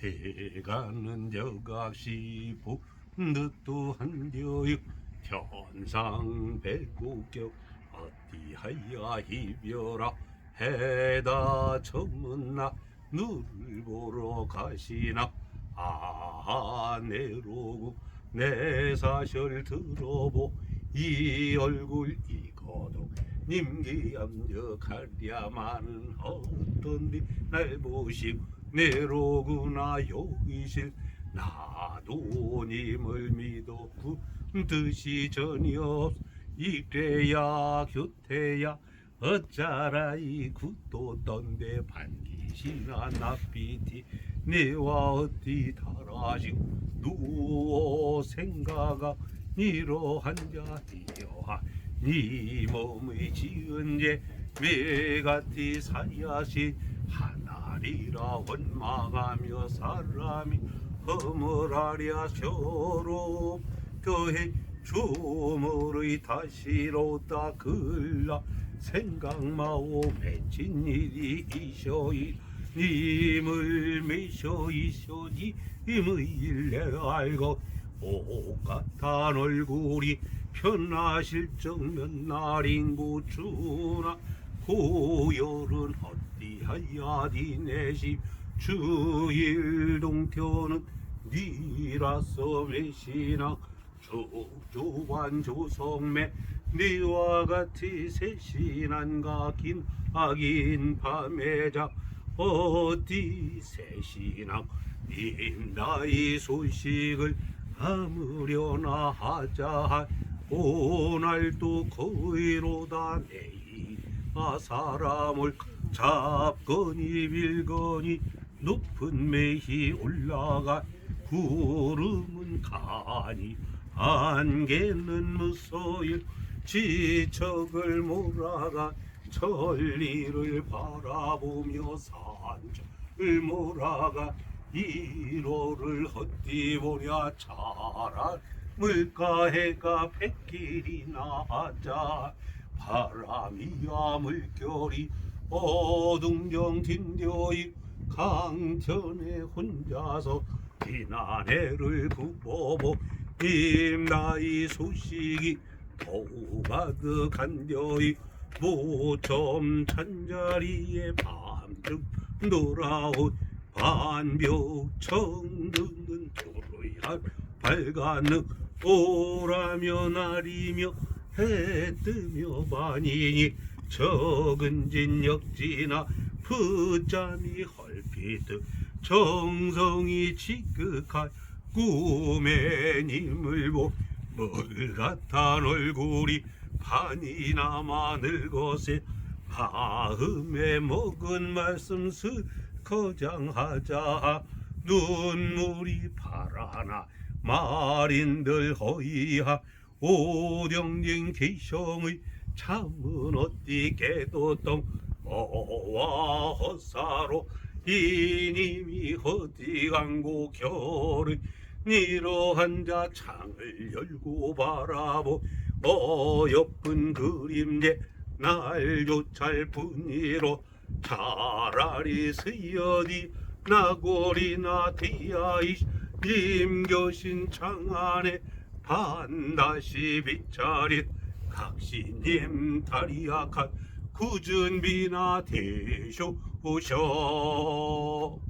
대가는 저각시 본듯도 한겨요 현상 백국경 어디하여 이별아 해다 처문나 누를 보러 가시나. 아 내로구 내 사실 들어보 이 얼굴 이거도 님기암저 가랴마는 어떤디 날 보시고 내로구나 여기실. 나도 님을 믿었구 뜻이 전혀 없. 이래야 곁에야 어쩌라 이 굿도 떤데 반기시나 나비티 내와 어디 달아지고 누워 생각아 이러한 자이여하. 네 몸의 지은 제 매같이 사야시 하나 리라 원망하며 사람이 허물하랴 교회 주물의 다시로다 글라. 생각마오 맺힌 일이 이셔이. 님을 메셔이셔니 님의 일내 알고 옷같은 얼굴이 편하실 정면 날인 고추나 고열은 어디하야디 내시 주일 동태는 니라서 외시나 조조반 조성매 니와 같이 세신한 가 긴 악인 밤에자 어디 세신한 님 나이 소식을 아무려나 하자 오늘도 거의로다 내일 아 사람을 잡거니 밀거니 높은 매히 올라가 구름은 가니 안개는 무서일 지척을 몰아가 천리를 바라보며 산천을 몰아가 이로를 헛디보랴 차라 물가해가 백길이 나자 바람이야 물결이 어둥경 딘뎌이 강천에 혼자서 지난해를 굽어보 임나이 소식이 더가득 간려이 모점 찬자리에 밤중 돌아온 반벽 청 등은 도로야 밝아는 오라며 날이며 해 뜨며 반이니 적은 진 역지나 푸잠이 헐피듯 정성이 지극한 꿈의 님을 보물 같은 얼굴이 반이나 많을 것에 마음에 먹은 말씀 스 거장하자 눈물이 파라나 말인들 허이하 오령진 기성의 참은 어디 개도똥 어와 헛사로 이님이 어디 간고 결의 이러한 자 창을 열고 바라보 어여쁜 그림제 날조찰 뿐이로 차라리 스여디 나골이나 디아이 임교신 창안에 반다시 빛차릿 각신님 다리약한 굳은 비나 대쇼 오셔